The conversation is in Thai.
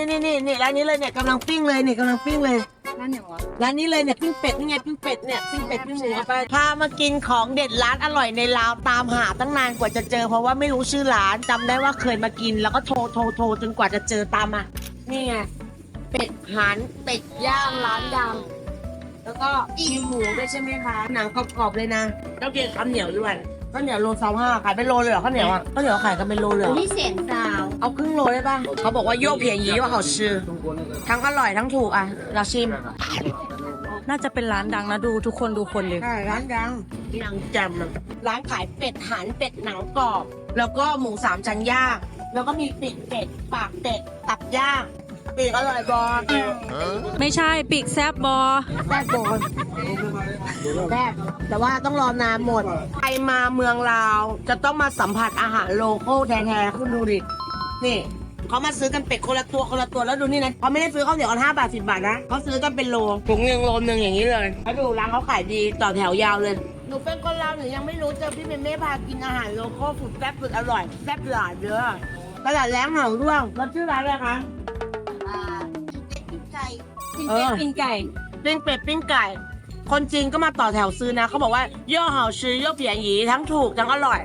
นี่นี่นี่ร้านนี้เลยเนี่ยกำลังปิ้งเลยเนี่ยกำลังปิ้งเลย นั่นอย่างวะร้านนี้เลยเนี่ยปิ้งเป็ดนี่ไงปิ้งเป็ดเนี่ยปิ้งเป็ดปิ้งหมูเอาไปพามากินของเด็ดร้านอร่อยในลาวตามหาตั้งนานกว่าจะเจอ เพราะว่าไม่รู้ชื่อร้านจำได้ว่าเคยมากิน แล้วก็โทรโทรโทรจนกว่าจะเจอตามมานี่ไงเป็ดหันเป็ดย่างร้านดังแล้วก็มีหมูด้วยใช่ไหมคะหนังกรอบๆเลยนะแล้วกินข้าวเหนียวด้วยข้าวเหนียวโลสองห้าขายเป็นโลเลยเหรอข้าวเหนียวอะข้าวเหนียวขายกันเป็นโลเลยเหรอ นี่เสียงซาว เอาครึ่งโลได้ป่ะเขาบอกว่าโยกเพียงยีว่าเขาชื่อ ทั้งอร่อยทั้งถูกอะ เราชิม น่าจะเป็นร้านดังนะดูทุกคนดูคนเลยใช่ร้านดังดังจำอะร้านขายเป็ดหันเป็ดหนังกรอบ แล้วก็หมูสามชั้นย่างแล้วก็มีปีกเป็ดปากเป็ดตับย่างปีกอร่อยบอลไม่ใช่ปีกแซบบอแซ่บโบนแซ่บแต่ว่าต้องรอนานหมด ใครมาเมืองลาว จะต้องมาสัมผัสอาหารโลโก้แท้ๆคุณดูดิ นี่เขามาซื้อกันเป็ดคนละตัวคนละตัวแล้วดูนี่นะเขาไม่ได้ซื้อข้าวเหนียวกันห้าบาทสิบาทนะเขาซื้อกันเป็นโลถุงหนึ่งโลหนึ่งอย่างนี้เลยแล้วดูร้านเขาขายดีต่อแถวยาวเลยหนูเป็นคนลาวหนูยังไม่รู้เจอพี่เมย์ไม่พากินอาหารโลโก้สุดแซ่บสุดอร่อยแซ่บหลายเด้อตลาดแรงเหาร่วงแล้วชื่อร้านอะไรคะอ่าเป็ดปิ้งไก่ปิ้งเป็ดปิ้งไก่ปิ้งเป็ดปิ้งไก่ คนจีนก็มาต่อแถวซื้อนะเขาบอกว่าย่อเห่าซื้อย่อเปียหยีทั้งถูกทั้งอร่อย